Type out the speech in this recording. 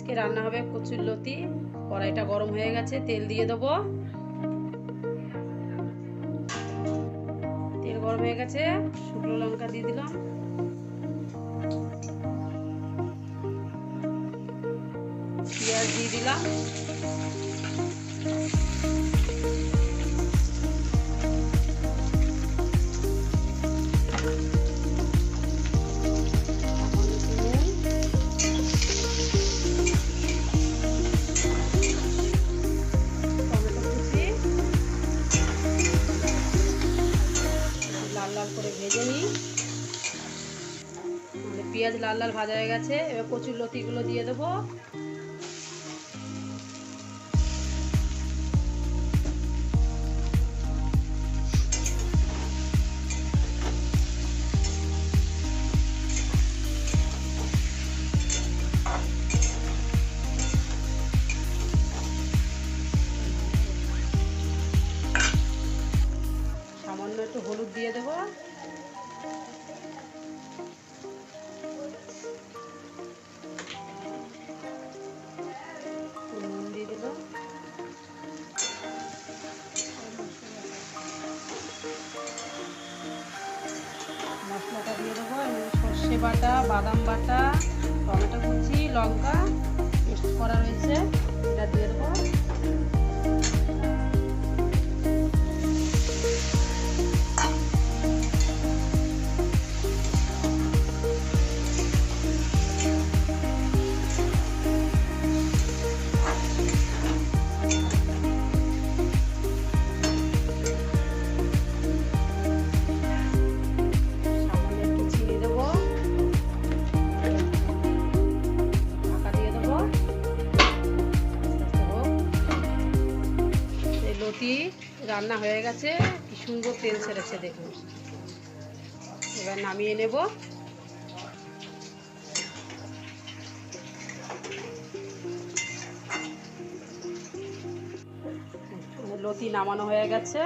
আজকে রান্না হবে কচুর লতি। কড়াইটা গরম হয়ে গেছে, তেল দিয়ে দেব। তেল গরম হয়ে গেছে, শুকনো লঙ্কা দিয়ে দিলাম। পেঁয়াজ দিয়ে দিলাম। পেঁয়াজ লাল লাল ভাজা হয়ে গেছে, এবার কচুর লতিগুলো দিয়ে দেবো। সামান্য একটু হলুদ দিয়ে দেবো। সর্ষে বাটা বাদাম বাটা টমেটো কুচি লঙ্কা পেস্ট করা রয়েছে। এটা দিয়ে দেবো। লতি রান্না হয়ে গেছে। কি সুন্দর তেল ছেড়েছে, দেখুন। এবার নামিয়ে নেব। লতি নামানো হয়ে গেছে।